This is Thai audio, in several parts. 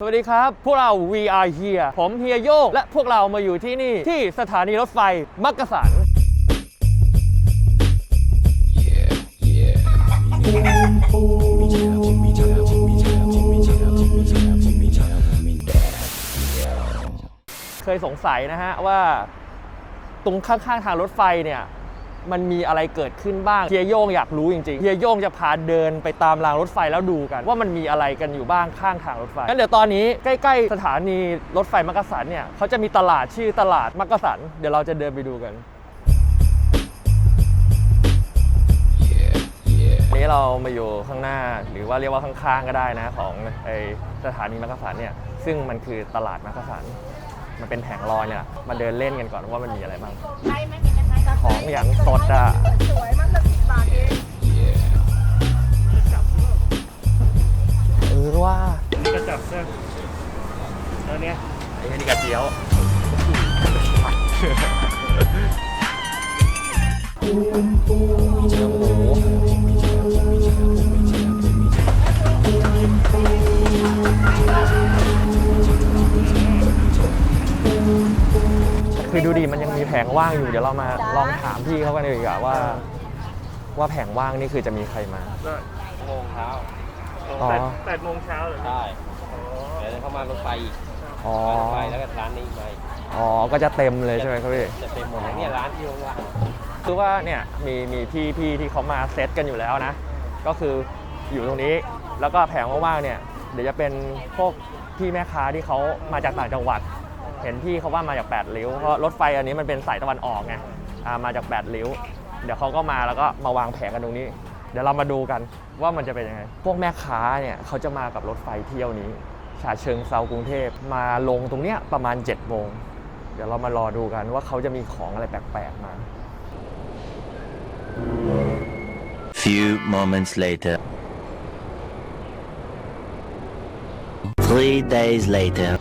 สวัสดีครับ พวกเรา VR here ผมเฮียโยก และพวกเรามาอยู่ที่นี่ ที่สถานีรถไฟ มักกะสัน เคยสงสัยนะฮะว่า ตรงข้างๆทางรถไฟเนี่ย มันมีอะไรเกิดขึ้นบ้างเฮียโย่งอยากรู้จริงๆเฮียโย่งจะพาเดินไปตามรางรถไฟแล้วดูกัน ว่ามันมีอะไรกันอยู่บ้างข้างทางรถไฟงั้นเดี๋ยวตอนนี้ใกล้ๆสถานีรถไฟมักกะสันเนี่ยเขาจะมีตลาดชื่อตลาดมักกะสันเดี๋ยวเราจะเดินไปดูกันนี้เรามาอยู่ข้างหน้าหรือว่าเรียกว่าข้างๆก็ได้นะของไอสถานีมักกะสันเนี่ยซึ่งมันคือตลาดมักกะสันมันเป็นแผงลอยเนี่ยมาเดินเล่นกันก่อนว่ามันมีอะไรบ้างไหมมีไหม ของอย่างสดอะสวยมากละสิบบาทเองเออว่านี่ก็จับเสื้อแล้วเนี้ยไอ้นี่กระเจียว คือดูดิมันยังมีแผงว่างอยู่เดี๋ยวเรามาลองถามพี่เขากันดีกว่าว่า ว่าแผงว่างนี่คือจะมีใครมา ก็โมงเช้าอ๋อ แปดแปดโมงเช้าเหรอใช่อ๋อเดี๋ยวเข้ามารถไฟอีกอ๋อมารถไฟแล้วก็ร้านนี้ไปอ๋อก็จะเต็มเลยใช่ไหมครับพี่ จะเต็มหมดเลยเนี่ยร้านที่ว่างคือว่าเนี่ยมีมีพี่พี่ที่เขามาเซตกันอยู่แล้วนะ ก็คืออยู่ตรงนี้แล้วก็แผงว่างๆเนี่ย เดี๋ยวจะเป็นพวกพี่แม่ค้าที่เขามาจากต่างจังหวัด เห็นพี่เขาว่ามาจากแปดริ้วเพราะรถไฟอันนี้มันเป็นสายตะวันออกไงอ่ามาจากแปดริ้ว เดี๋ยวเขาก็มาแล้วก็มาวางแผงกันตรงนี้ เดี๋ยวเรามาดูกันว่ามันจะเป็นยังไง พวกแม่ค้าเนี่ยเขาจะมากับรถไฟเที่ยวนี้ฉะเชิงเซากรุงเทพมาลงตรงเนี้ยประมาณ7จ็ดโมงเดี๋ยวเรามารอดูกันว่าเขาจะมีของอะไรแปลกๆมา Few moments later. Three days later.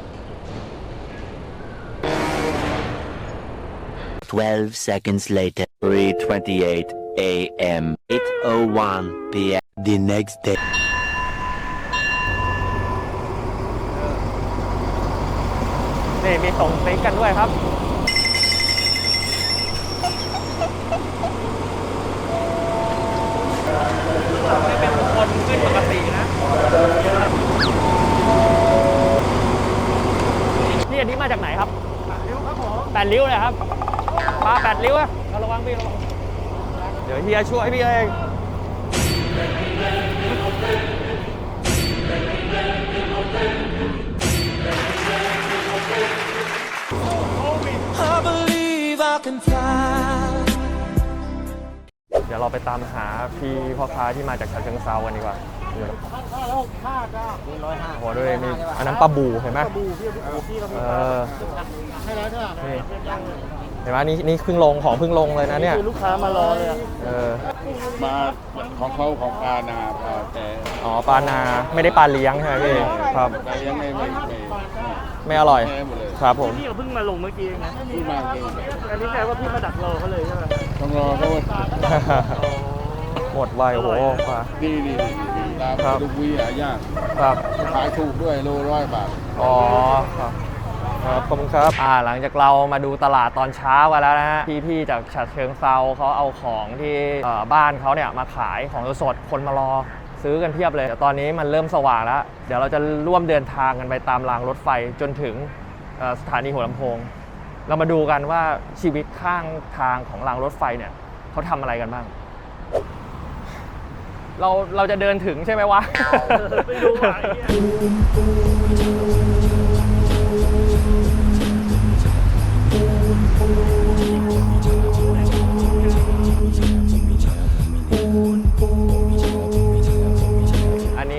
Twelve seconds later. 3:28 a.m. 8:01 p.m. The next day. นี่มีส่งซิกกันด้วยครับ ไม่เป็นบุคนขึ้นปกตินะ นี่อันนี้มาจากไหนครับแปดริ้วครับผมแปดริ้วเลยครับ มาแปดริ้วอะเอาระวังพี่ระวังเดี๋ยวเฮียช่วยพี่เองเดี๋ยวเราไปตามหาพี่พ่อค้าที่มาจากฉะเชิงเซากันดีกว่าเดี๋ยวห้าแล้วห้าจ้าร้อยห้าโอ้โหด้วยมีอันนั้นปลาบูเห็นไหมบูพี่พี่เราเออให้แล้วจ้านี่เห็นไหมนี่นี่เพิ่งลงของเพิ่งลงเลยนะเนี่ยคือลูกค้ามารอเลยอะเออมาของเขาของปลานาปลาแต่อ๋อปลานาไม่ได้ปลาเลี้ยงใช่ไหมพี่ครับปลายังไม่ไม่ไม่ไม่อร่อย แพ้หมดเลยครับผมพี่เขาเพิ่งมาลงเมื่อกี้เองนะที่มาเองอันนี้แปลว่าพี่มาดักรอเขาเลยใช่ไหมต้องรอเขาว่าหมดไวโอ้โหปลาดีดีดีดีตามครับ ลูกวีหายากครับ ขายถูกด้วยโลร้อยบาท อ๋อครับ ครับขอบคุณครับอ่าหลังจากเรามาดูตลาดตอนเช้ากันแล้วนะฮะพี่ๆจากฉะเชิงเซาเขาเอาของที่เอ่อบ้านเขาเนี่ยมาขายของสดๆคนมารอซื้อกันเพียบเลยแต่ตอนนี้มันเริ่มสว่างแล้ว เดี๋ยวเราจะร่วมเดินทางกันไปตามรางรถไฟจนถึงเอ่อสถานีหัวลำโพง เรามาดูกันว่าชีวิตข้างทางของรางรถไฟเนี่ยเขาทำอะไรกันบ้าง เราเราจะเดินถึงใช่ไหมวะไม่รู้อะ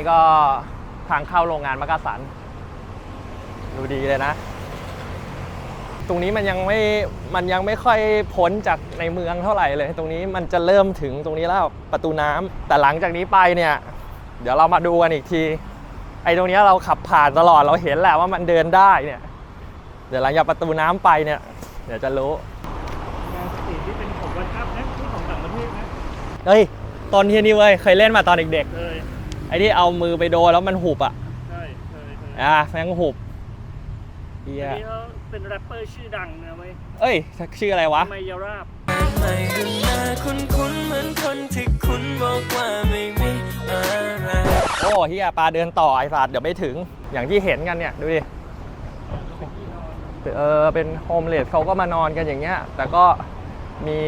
ก็ทางเข้าโรงงานมักกะสัน ดูดีเลยนะ ตรงนี้มันยังไม่ มันยังไม่ค่อยพ้นจากในเมืองเท่าไหร่เลย ตรงนี้มันจะเริ่มถึงตรงนี้แล้วประตูน้ำแต่หลังจากนี้ไปเนี่ย เดี๋ยวเรามาดูกันอีกที ไอ้ตรงเนี้ยเราขับผ่านตลอดเราเห็นแหละว่ามันเดินได้เนี่ย เดี๋ยวหลังจากประตูน้ำไปเนี่ย เดี๋ยวจะรู้งานสตรีทที่เป็นของวันอัพนะที่ของต่างประเทศนะเฮ้ยตอนที่นี่เว้ยเคยเล่นมาตอนเด็กเคยๆ ไอ้ที่เอามือไปโดนแล้วมันหุบอะใช่เคยเคยเอะแมงหุบเฮียอันนี้เขาเป็นแรปเปอร์ชื่อดังนะเว้ยเอ้ย ชื่ออะไรวะไมยาราบไม่ดูหน้าคุ้นๆเหมือนคนที่คุณบอกว่าไม่มีอะไร โอ้เฮียปลาเดินต่อไอ้สัตว์เดี๋ยวไม่ถึงอย่างที่เห็นกันเนี่ย ดูดิ เออเป็นโฮมเลสเขาก็มานอนกันอย่างเงี้ย แต่ก็มี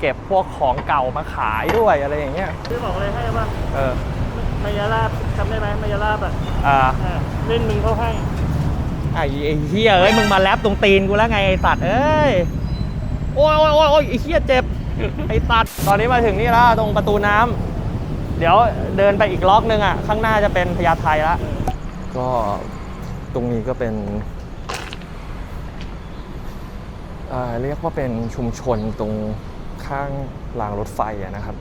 เก็บพวกของเก่ามาขายด้วยอะไรอย่างเงี้ยคือบอกเลยให้ว่าเออ ไมยาราบจำได้ไหมไมยาราบอะอ่าอ่าเล่นมึงเขาให้ ไอ้ไอ้เฮียเอ้ยมึงมาแรปตรงตีนกูแล้วไงไอ้สัตว์เอ้ยโอ้ยโอ้ยโอ้ยโอ้ยไอ้เฮียเจ็บ ไอ้สัตว์ตอนนี้มาถึงนี่แล้วตรงประตูน้ำเดี๋ยวเดินไปอีกล็อกนึงอะ ข้างหน้าจะเป็นพญาไทละก็ตรงนี้ก็เป็นเอ่อเรียกว่าเป็นชุมชนตรงข้างรางรถไฟอะนะครับ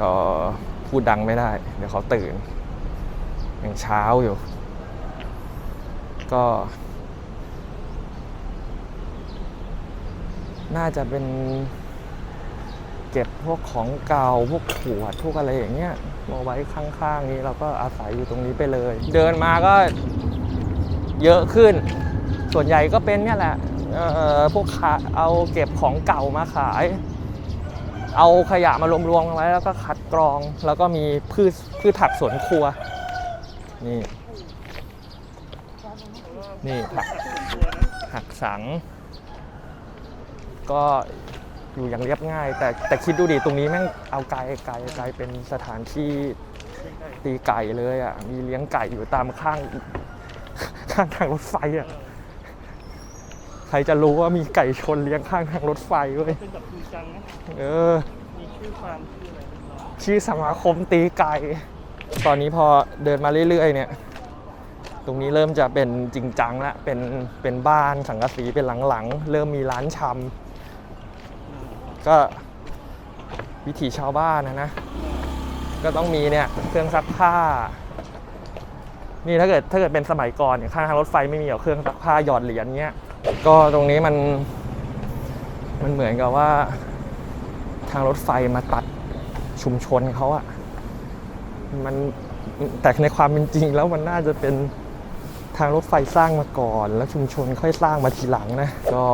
ก็ พูดดังไม่ได้ เดี๋ยวเขาตื่นยังเช้าอยู่ ก็ น่าจะเป็น เก็บพวกของเก่าพวกขวดพวกอะไรอย่างเงี้ยมาไว้ข้างๆนี้เราก็อาศัยอยู่ตรงนี้ไปเลย เดินมาก็เยอะขึ้น ส่วนใหญ่ก็เป็นเนี่ยแหละเอ่อพวกขาเอาเก็บของเก่ามาขาย เอาขยะมารวมๆกันไว้แล้วก็คัดกรอง แล้วก็มีพืชพืชผักสวนครัว นี่ นี่ผักหักสัง ก็อยู่อย่างเรียบง่าย แต่แต่คิดดูดิตรงนี้แม่งเอาไกลไกลไกลเป็นสถานที่ตีไก่เลยอะมีเลี้ยงไก่อยู่ตามข้างข้างทางรถไฟอะ ใครจะรู้ว่ามีไก่ชนเลี้ยงข้างทางรถไฟเว้ยเป็นแบบจริงจังนะเออ มีชื่อฟาร์มชื่ออะไรเรียบร้อยชื่อสมาคมตีไก่ ตอนนี้พอเดินมาเรื่อยๆเนี่ย ตรงนี้เริ่มจะเป็นจริงจังละ เป็นเป็นบ้านสังกะสีเป็นหลังๆ เริ่มมีร้านชำก็วิถีชาวบ้านนะนะ ก็ต้องมีเนี่ยเครื่องซักผ้า นี่ถ้าเกิดถ้าเกิดเป็นสมัยก่อนเนี่ยข้างทางรถไฟไม่มีหรอกเครื่องซักผ้าหยอดเหรียญเงี้ย ก็ตรงนี้มัน มันเหมือนกับว่า ทางรถไฟมาตัดชุมชนเขาอะมันแต่ในความเป็นจริงแล้วมันน่าจะเป็นทางรถไฟสร้างมาก่อน แล้วชุมชนค่อยสร้างมาทีหลังนะ ก็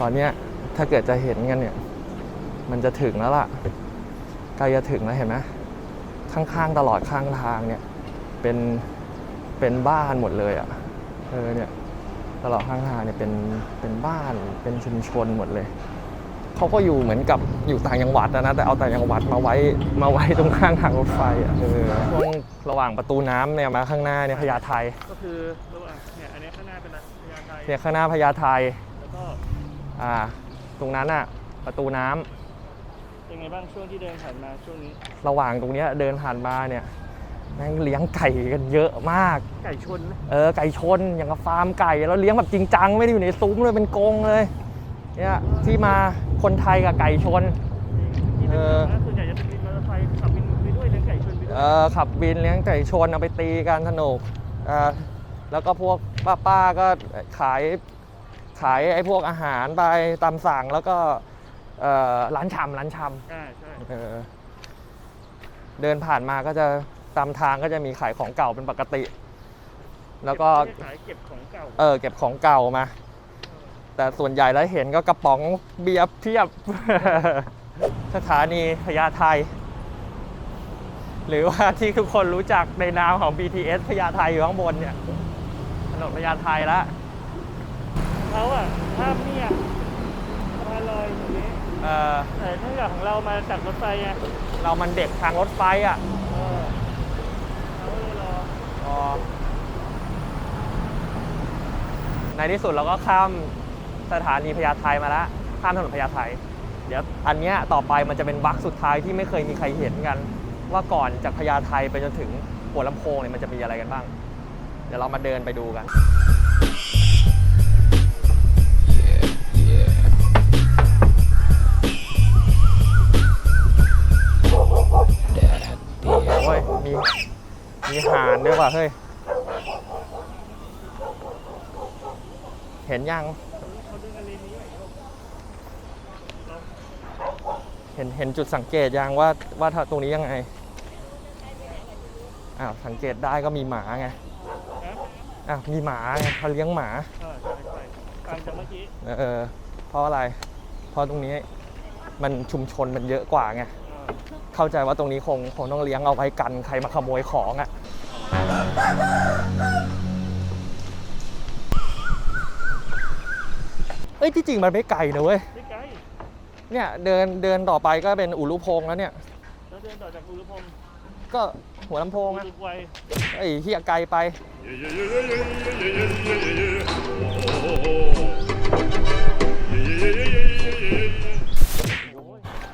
ตอนเนี้ยถ้าเกิดจะเห็นกันเนี่ย มันจะถึงแล้วล่ะใกล้จะถึงแล้วเห็นไหมข้างๆตลอดข้างทางเนี่ย เป็นเป็นบ้านหมดเลยอะเออเนี่ย ตลอดข้างทางเนี่ยเป็นเป็นบ้านเป็นชุมชนหมดเลยเขาก็อยู่เหมือนกับอยู่ต่างจังหวัดอะนะ แต่เอาต่างจังหวัดมาไว้มาไว้ตรงข้างทางรถไฟอะเออช่วงระหว่างประตูน้ำเนี่ยมาข้างหน้าเนี่ยพญาไทก็คือระหว่างเนี่ยอันนี้ข้างหน้าเป็นอะไรพญาไทเนี่ยข้างหน้าพญาไทแล้วก็อ่าตรงนั้นอะประตูน้ำเป็นไงบ้างช่วงที่เดินผ่านมาช่วงนี้ ระหว่างตรงเนี้ยเดินผ่านมาเนี่ย แม่งเลี้ยงไก่กันเยอะมาก ไก่ชนไหมเออไก่ชนอย่างกับฟาร์มไก่แล้วเลี้ยงแบบจริงจังไม่ได้อยู่ในซุ้มเลยเป็นกรงเลยเนี่ยที่มาคนไทยกับไก่ชน ที่เป็นเออแบบว่าส่วนใหญ่จะเป็นวินมอเตอร์ไซค์ขับวินไปด้วยเลี้ยงไก่ชนไปด้วยเออขับบินเลี้ยงไก่ชนเอาไปตีกันสนุกอ่าแล้วก็พวกป้าๆก็ขายขายไอ้พวกอาหารไปตามสั่งแล้วก็เอ่อร้านชำร้านชอ่าใช่ำเออเดินผ่านมาก็จะ ตามทางก็จะมีขายของเก่าเป็นปกติ แล้วก็ไม่ได้ขายเก็บของเก่าเออเก็บของเก่ามา แต่ส่วนใหญ่แล้วเห็นก็กระป๋องเบียร์เพียบ สถานีพญาไทหรือว่าที่ทุกคนรู้จักในนามของ BTS พญาไทอยู่ข้างบนเนี่ยถนนพญาไทละเขาอะภาพเนี่ยสะพานลอยอย่างนี้เออแต่ถ้าอย่างของเรามาจากรถไฟไงเรามันเด็กทางรถไฟอะ เออเขาก็เลยรอ อ๋อ ในที่สุดเราก็ข้ามสถานีพญาไทมาแล้วข้ามถนนพญาไทเดี๋ยวอันเนี้ยต่อไปมันจะเป็นวักสุดท้ายที่ไม่เคยมีใครเห็นกัน ว่าก่อนจากพญาไทไปจนถึงหัวลำโพงเนี่ยมันจะมีอะไรกันบ้าง เดี๋ยวเรามาเดินไปดูกัน เฮ้ย เห็นยังเขาดึงกันเลนนี้ไว้เห็นเห็นจุดสังเกตยังว่าว่าตรงนี้ยังไง อ้าว สังเกตได้ก็มีหมาไงนะอ้าว มีหมาไงเขาเลี้ยงหมาเออใช่ใช่ต่างจากเมื่อกี้เออ เพราะอะไร เพราะตรงนี้มันชุมชนมันเยอะกว่าไงเออเข้าใจว่าตรงนี้คงคงต้องเลี้ยงเอาไว้กันใครมาขโมยของอะ่ะ เอ้ยที่จริงมันไม่ไกลนะเว้ย ไม่ไกลเนี่ยเดินเดินต่อไปก็เป็นอุรุพงษ์แล้วเนี่ยแล้วเดินต่อจากอุรุพงศ์ก็หัวลำโพงอุอะรุกวัยไอ้เฮียไกลไป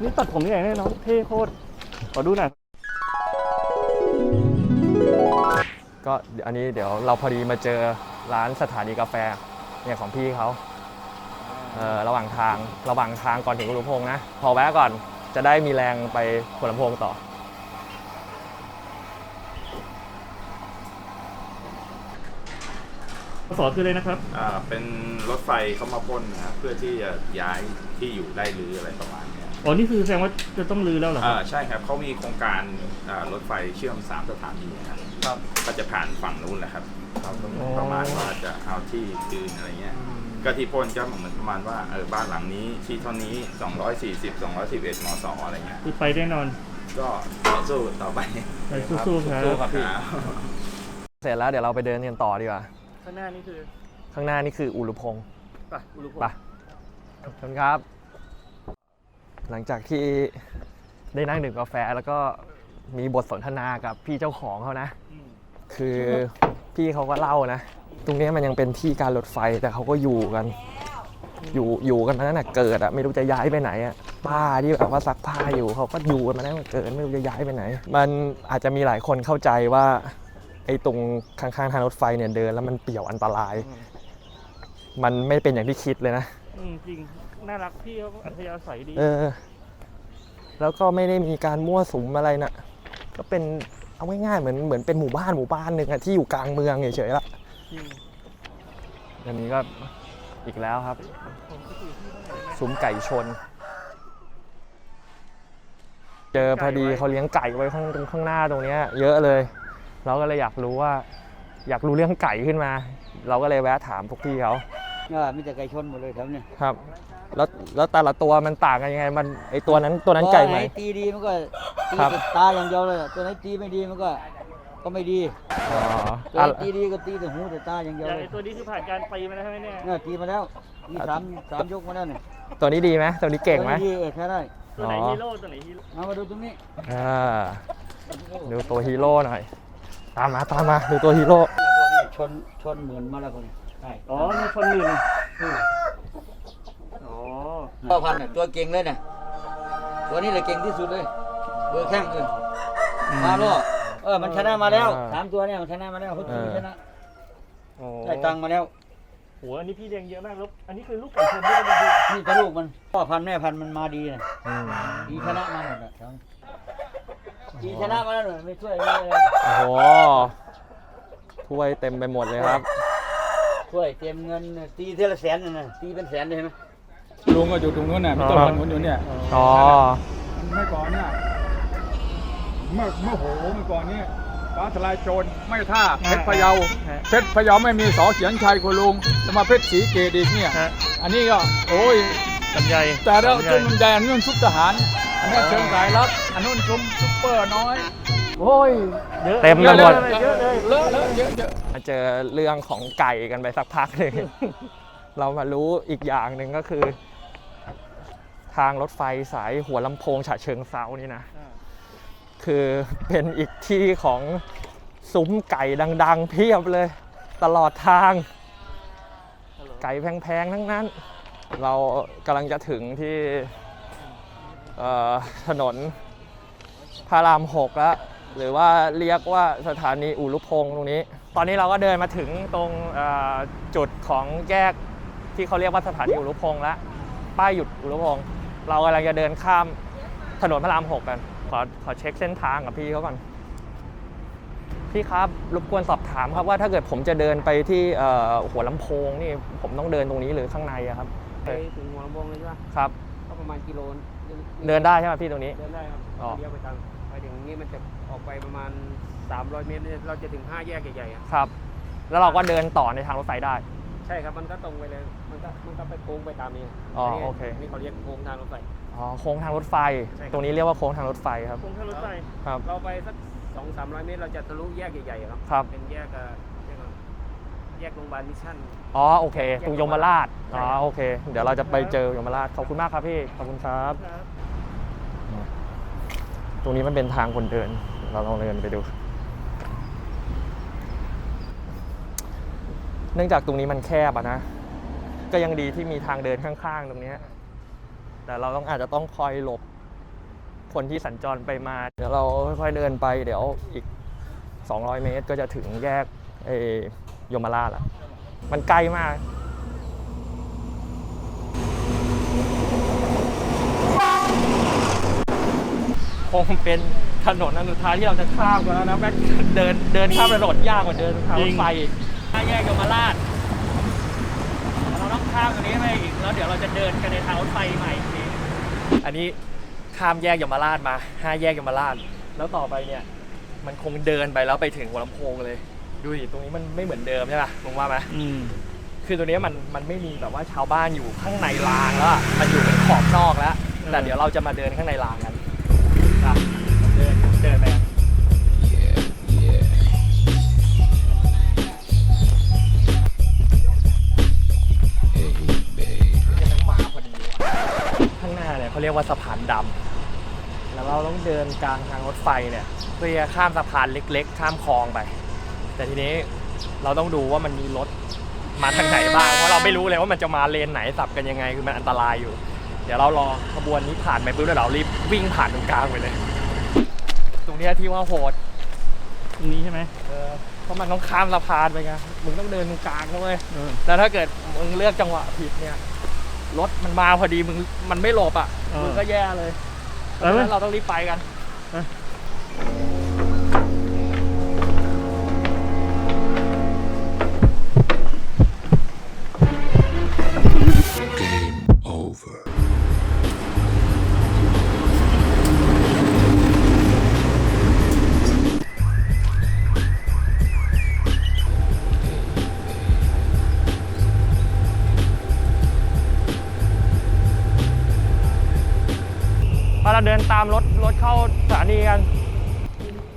นี่ตัดผมที่ไหนเนี่ยน้องเท่โคตร ขอดูหน่อย ก็เดี๋ยวอันนี้เดี๋ยวเราพอดีมาเจอร้านสถานีกาแฟเนี่ยของพี่เขาเออระหว่างทางระหว่างทางก่อนถึงอุรุพงษ์นะ พอแวะก่อนจะได้มีแรงไปหัวลำโพงต่อสอคืออะไรนะครับอ่าเป็นรถไฟเขามาพ่นนะครับเพื่อที่จะย้ายที่อยู่ได้หรืออะไรประมาณเนี้ยอ๋อนี่คือแสดงว่าจะต้องรื้อแล้วเหรอคอ่ารับใช่ครับเขามีโครงการอ่ารถไฟเชื่อมสามสถานีนะครับ ก็จะผ่านฝั่งนู้นแหละครับเขาต้องประมาณว่าจะเอาที่คืนอะไรเงี้ย ก็ที่พ่นก็เหมือนประมาณว่าเออบ้านหลังนี้ที่เท่านี้ 240 211มศอะไรเงี้ย คือไปแน่นอน ก็ต่อสู้ต่อไปไปสู้ๆครับสู้ครับพี่ครับเสร็จแล้วเดี๋ยวเราไปเดินกันต่อดีกว่า ข้างหน้านี่คือข้างหน้านี่คืออุรุพงษ์ไปอุรุพงไปศ์ขอบคุณครับ หลังจากที่ได้นั่งดื่มกาแฟแล้วก็ มีบทสนทนากับพี่เจ้าของเขานะอืมคือพี่เขาก็เล่านะ ตรงเนี้ยมันยังเป็นที่การรถไฟแต่เขาก็อยู่กัน อยู่อยู่กันมาตั้งแต่เกิดอะไม่รู้จะย้ายไปไหนอะป้าที่แบบว่าซักผ้าอยู่เขาก็อยู่กันมาตั้งแต่เกิดไม่รู้จะย้ายไปไหน มันอาจจะมีหลายคนเข้าใจว่าไอ้ตรงข้างๆทางรถไฟเนี่ยเดินแล้วมันเปี่ยวอันตราย มันไม่เป็นอย่างที่คิดเลยนะอืมจริง น่ารักพี่เขาอัธยาศัยดี เออ แล้วก็ไม่ได้มีการมั่วสุมอะไรนะ ก็เป็นเอาง่ายๆเหมือนเหมือนเป็นหมู่บ้านหมู่บ้านหนึ่งอะที่อยู่กลางเมืองเฉยๆละจริงอันนี้ก็อีกแล้วครับซุ้มไก่ชน เจอพอดีเขาเลี้ยงไก่ไว้ข้างตรงข้างหน้าตรงเนี้ยเยอะเลย เราก็เลยอยากรู้ว่า อยากรู้เรื่องไก่ขึ้นมา เราก็เลยแวะถามพวกพี่เขา อ่ามีแต่ไก่ชนหมดเลยแถวเนี้ยครับ แล้วแล้วแต่ละตัวมันต่างกันยังไงมันไอตัวนั้นตัวนั้นไก่ไหมตัวตีดีมันก็ตีครับแต่ตาอย่างเดียวเลยตัวไหนตีไม่ดีมันก็ก็ไม่ดีอ๋อตัวอะไหนตีดีก็ตีแต่หูแต่ตาอย่างเดียวอย่างเลไอยตัวนี้คือผ่านการตีมาแล้วใช่ไหมเนี่ยเนี่ยตีมาแล้วมีสามสามยกมาแล้วเนี่ยตัวนี้ดีไหมตัวนี้เก่งไหม ตัวนี้ดีเออแค่ได้ตัวไหนอ๋อ ฮีโร่ตัวไหนฮีโร่เอามาดูตรงนี้อ่าดูตัวฮีโร่หน่อย ตามมาตามมาดูตัวฮีโร่ชนชนเหมือนมาแล้วคนนี้ใช่อ๋อมีคนหนึ่งอ๋อ พ่อพันธุ์น่ะตัวเก่งเลยเนี่ยตัวนี้แหละเก่งที่สุดเลย เบอร์แข้งเลยมาล่อเออมันชนะมาแล้วสามตัวเนี่ยมันชนะมาแล้วเขาตีชนะโอ้ได้ตังค์มาแล้วโหอันนี้พี่เลี้ยงเยอะมากแล้วอันนี้คือลูกไก่ชนด้วยกันพี่นี่ตะลูกมันพ่อพันธุ์แม่พันธุ์มันมาดีนะอืมดีชนะมาหมดอะครับดีชนะมาแล้วหน่อยไม่ช่วยไม่เลยโอ้โหถ้วยเต็มไปหมดเลยครับ ช่วยเต็มเงินตีเทละแสนน่ะนะตีเป็นแสนเลยใช่ไหม ลุงก็อยู่ตรงนู้นน่ะมีต้นมันนู้นอยู่เนี่ยอ๋อเมื่อก่อนเนี่ยเมื่อเมื่อโหเมื่อก่อนเนี่ยฟ้าทลายโจรไม่ท่าเพชรพะเยาเพชรพะเยาไม่มีสอเขียนชัยคุณลุงจะมาเพชรสีเกตอีกเนี่ยฮะอันนี้ก็โอ้ยลำไยแต่เราลำไยจุนแดนนู่นชุบทหาร อันนี้เชิงสายลับอันนู้นชุมซุปเปอร์น้อยโอ้ยเยอะเต็มไปหมดเยอะเลยเลอะเลอะเยอะเยอะมาเจอเรื่องของไก่กันไปสักพักหนึ่งเรามารู้อีกอย่างหนึ่งก็คือ ทางรถไฟสายหัวลำโพงฉะเชิงเซานี่นะ คือเป็นอีกที่ของซุ้มไก่ดัง ๆ เพียบเลย ตลอดทาง ไก่แพง ๆ ทั้งนั้น เรากำลังจะถึงที่เอ่อถนนพระรามหกแล้ว หรือว่าเรียกว่าสถานีอุรุพงษ์ตรงนี้ ตอนนี้เราก็เดินมาถึงตรงเอ่อจุดของแยกที่เขาเรียกว่าสถานีอุรุพงษ์แล้วป้ายหยุดอุรุพงษ์ เรากำลังจะเดินข้ามถนนพระรามหกกัน ขอขอเช็คเส้นทางกับพี่เขาก่อน พี่ครับรบกวนสอบถามครับว่าถ้าเกิดผมจะเดินไปที่เอ่อหัวลำโพงนี่ผมต้องเดินตรงนี้หรือข้างในอะครับไปถึงหัวลำโพงเลยใช่ปะครับ ก็ประมาณกิโลนึงเดินได้ใช่ไหมพี่ตรงนี้ เดินได้ครับอ๋อ เลี้ยวไปทางไปถึงนี้มันจะออกไปประมาณ 300 เมตรเนี่ยเราจะถึง 5 แยกใหญ่ๆอะครับ แล้วเราก็เดินต่อในทางรถไฟได้ ใช่ครับมันก็ตรงไปเลย มันก็มันก็ไปโค้งไปตามนี้อ๋อนี่ไงโอเค นี่เขาเรียกโค้งทางรถไฟ อ๋อโค้งทางรถไฟ ใช่ครับ ตรงนี้เรียกว่าโค้งทางรถไฟครับคงทางรถไฟครับ เราไปสัก2 300เมตรเราจะทะลุแยกใหญ่ๆครับครับ เป็นแยกเอ่อเรียกว่าแยกโรงพยาบาลมิชชั่น อ๋อโอเคตรงยมราชใช่อ๋อครับโอเค เดี๋ยวเราจะไปเจอยมราชขอบคุณมากครับพี่ขอบคุณครับครับตรงนี้มันเป็นทางคนเดิน เราลองเดินไปดู เนื่องจากตรงนี้มันแคบอะนะ ก็ยังดีที่มีทางเดินข้างๆ ตรงนี้ แต่เราต้องอาจจะต้องคอยหลบ คนที่สัญจรไปมา เดี๋ยวเราค่อยๆเดินไป เดี๋ยวอีก 200 เมตรก็จะถึงแยกเอยมราชละมันใกล้มากคงเป็นถนนอันสุดท้ายที่เราจะข้ามกันแล้วนะแม่เดินเดินข้ามถนนยากกว่าเดินทางรถไฟ แยกยมราชเราต้องข้ามตรงนี้ไปอีกแล้วเดี๋ยวเราจะเดินกันในทางรถไฟใหม่อีกทีอันนี้ข้ามแยกยมราชมาห้าแยกยมราช แล้วต่อไปเนี่ย มันคงเดินไปแล้วไปถึงหัวลำโพงเลย ดูดิตรงนี้มันไม่เหมือนเดิมใช่ป่ะมึงว่าไหมอืมคือตัวเนี้ยมันมันไม่มีแบบว่าชาวบ้านอยู่ข้างในรางแล้วอะมันอยู่เป็นขอบนอกแล้ว แต่เดี๋ยวเราจะมาเดินข้างในรางกัน รียกว่าสะพานดำแล้วเราต้องเดินกลางทางรถไฟเนี่ยเพื่อข้ามสะพานเล็ก ๆ ข้ามคลองไป แต่ทีนี้เราต้องดูว่ามันมีรถมาทางไหนบ้างเพราะเราไม่รู้เลยว่ามันจะมาเลนไหนสับกันยังไงคือมันอันตรายอยู่ เดี๋ยวเรารอขบวนนี้ผ่านไปปุ๊บแล้วเรารีบวิ่งผ่านตรงกลางไปเลย ตรงเนี้ยที่ว่าโหดตรงนี้ใช่ไหมเออเพราะมันต้องข้ามสะพานไปไงมึงต้องเดินตรงกลางนะเว้ยเออแล้วถ้าเกิดมึงเลือกจังหวะผิดเนี่ย รถมันมาพอดีมึงมันไม่หลบอะ เออ มึงก็แย่เลยเพเออราะฉะนั้นเราต้องรีบไปกัน เออ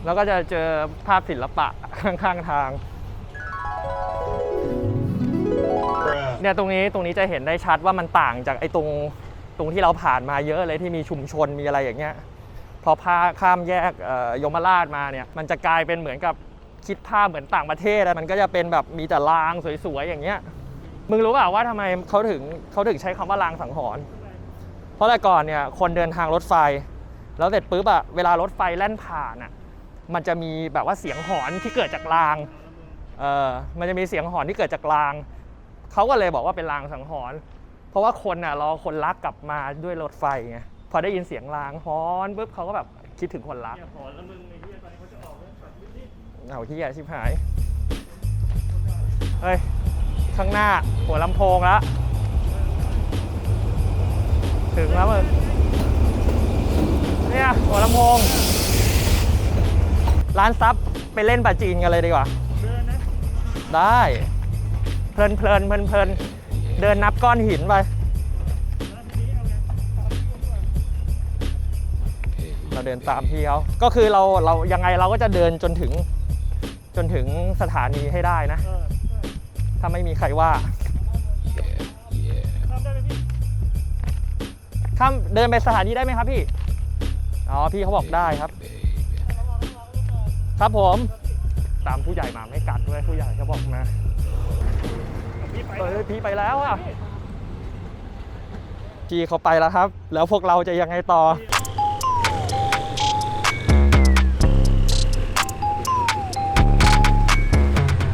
แล้วก็จะเจอภาพศิลปะข้างๆทาง เนี่ยตรงนี้ตรงนี้จะเห็นได้ชัดว่ามันต่างจากไอ้ตรงตรงที่เราผ่านมาเยอะเลยที่มีชุมชนมีอะไรอย่างเงี้ยพอพาข้ามแยกเอ่อยมราชมาเนี่ยมันจะกลายเป็นเหมือนกับคิดภาพเหมือนต่างประเทศอะมันก็จะเป็นแบบมีแต่รางสวยๆอย่างเงี้ยมึงรู้เปล่าว่าทำไมเขาถึงเขาถึงใช้คำว่ารางสังหรณ์เพราะแต่ก่อนเนี่ยคนเดินทางรถไฟ แล้วเสร็จปุ๊บอะเวลารถไฟแล่นผ่านอะ มันจะมีแบบว่าเสียงหอนที่เกิดจากรางเออมันจะมีเสียงหอนที่เกิดจากราง เขาก็เลยบอกว่าเป็นรางสังหรณ์เพราะว่าคนน่ะรอคนรักกลับมาด้วยรถไฟไงพอได้ยินเสียงรางหอนปุ๊บเขาก็แบบคิดถึงคนรักอย่าขอแล้วมึงไอ้เหี้ยตอนนี้เขาจะออกแล้วแบบนี้เอาที่ใหญ่ชิบหายเฮ้ยข้างหน้าหัวลำโพงแล้วถึงแล้วมึงเนี่ยหัวลำโพง ร้านซับไปเล่นปาจีนกันเลยดีกว่าเดินนะได้ เพลินเพลินเพลินเพลินเดินนับก้อนหินไป เราเดินตามพี่เขาก็คือเราเรายังไงเราก็จะเดินจนถึง จนถึงสถานีให้ได้นะเออถ้าไม่มีใครว่าข้ามได้ไหมพี่ข้ามเดินไปสถานีได้ไหมครับพี่ อ๋อ พี่เขาบอกได้ครับ ครับผม ตามผู้ใหญ่มาไม่กัดด้วยผู้ใหญ่เขาบอกนะพี่ไปเออพี่ไปแล้วอะพี่เขาไปแล้วครับ แล้วพวกเราจะยังไงต่อ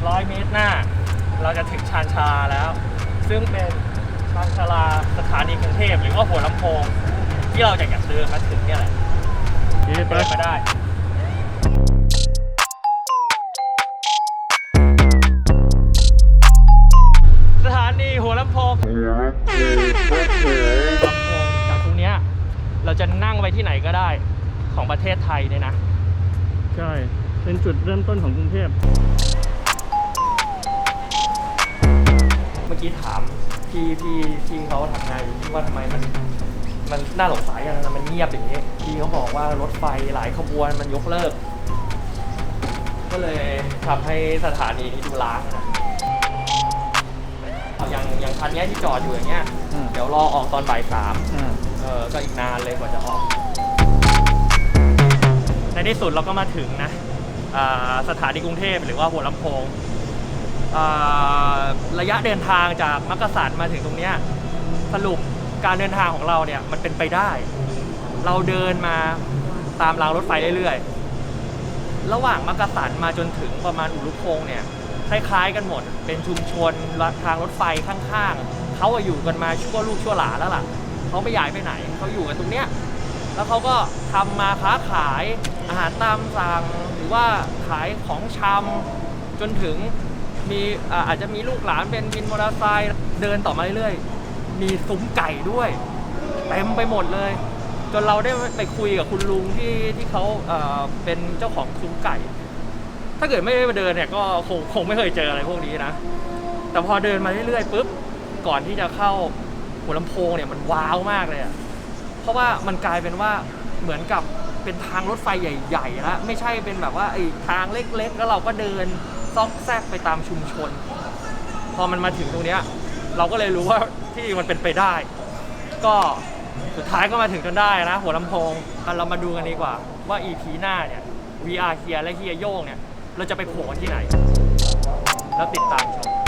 ร้อยเมตรหน้า เราจะถึงชานชาลาแล้ว ซึ่งเป็นชานชาลาสถานีกรุงเทพหรือว่าหัวลำโพง ที่เราจะอยากเดินมาถึงเนี่ยแหละพี่ไปเดินมาได้ำโพงลำโพงจากตรงเนี้ยเราจะนั่งไปที่ไหนก็ได้ของประเทศไทยเนี่ยนะ ใช่ เป็นจุดเริ่มต้นของกรุงเทพ เมื่อกี้ถามพี่พี่ที่เขาทำงานอยู่ที่ว่าทำไมมันมันน่าสงสัยกันนะมันเงียบอย่างนี้พี่เขาบอกว่ารถไฟหลายขบวนมันยกเลิก ก็เลยทำให้สถานีนี้ดูล้างนะ อย่างอย่างคันเนี้ยที่จอดอยู่อย่างเงี้ย อืม เดี๋ยวรอออกตอนบ่ายสามอ่าเออก็อีกนานเลยกว่าจะออก ในที่สุดเราก็มาถึงนะอ่าสถานีกรุงเทพหรือว่าหัวลำโพงอ่าระยะเดินทางจากมักกะสันมาถึงตรงเนี้ยสรุปการเดินทางของเราเนี่ยมันเป็นไปได้ เราเดินมาตามรางรถไฟเรื่อยๆ ระหว่างมักกะสันมาจนถึงประมาณอุรุพงษ์เนี่ย คล้ายๆ กันหมด เป็นชุมชนทางรถไฟข้างๆเขาอะอยู่กันมาชั่วลูกชั่วหลานแล้วล่ะเขาไม่ย้ายไปไหนเขาอยู่กันตรงเนี้ยแล้วเขาก็ทำมาค้าขายอาหารตามสั่งหรือว่าขายของชำจนถึงมีอาจจะมีลูกหลานเป็นวินมอเตอร์ไซค์เดินต่อมาเรื่อยๆ มีซุ้มไก่ด้วยเต็มไปหมดเลย จนเราได้ไปคุยกับคุณลุงที่ที่เขาเป็นเจ้าของซุ้มไก่ ถ้าเกิดไม่ได้มาเดินเนี่ยก็คงคงไม่เคยเจออะไรพวกนี้นะ แต่พอเดินมาเรื่อยๆปุ๊บก่อนที่จะเข้าหัวลำโพงเนี่ยมันว้าวมากเลยอะเพราะว่ามันกลายเป็นว่าเหมือนกับเป็นทางรถไฟใหญ่ๆแล้วไม่ใช่เป็นแบบว่าไอ้ทางเล็กๆ แล้วเราก็เดินซอกแซกไปตามชุมชน พอมันมาถึงตรงเนี้ยเราก็เลยรู้ว่าที่มันเป็นไปได้ ก็สุดท้ายก็มาถึงจนได้นะ หัวลำโพงเรามาดูกันดีกว่าว่า EP หน้าเนี่ย VR เฮียและเฮียโย่งเนี่ย เราจะไปโผล่กันที่ไหน แล้วติดตามชม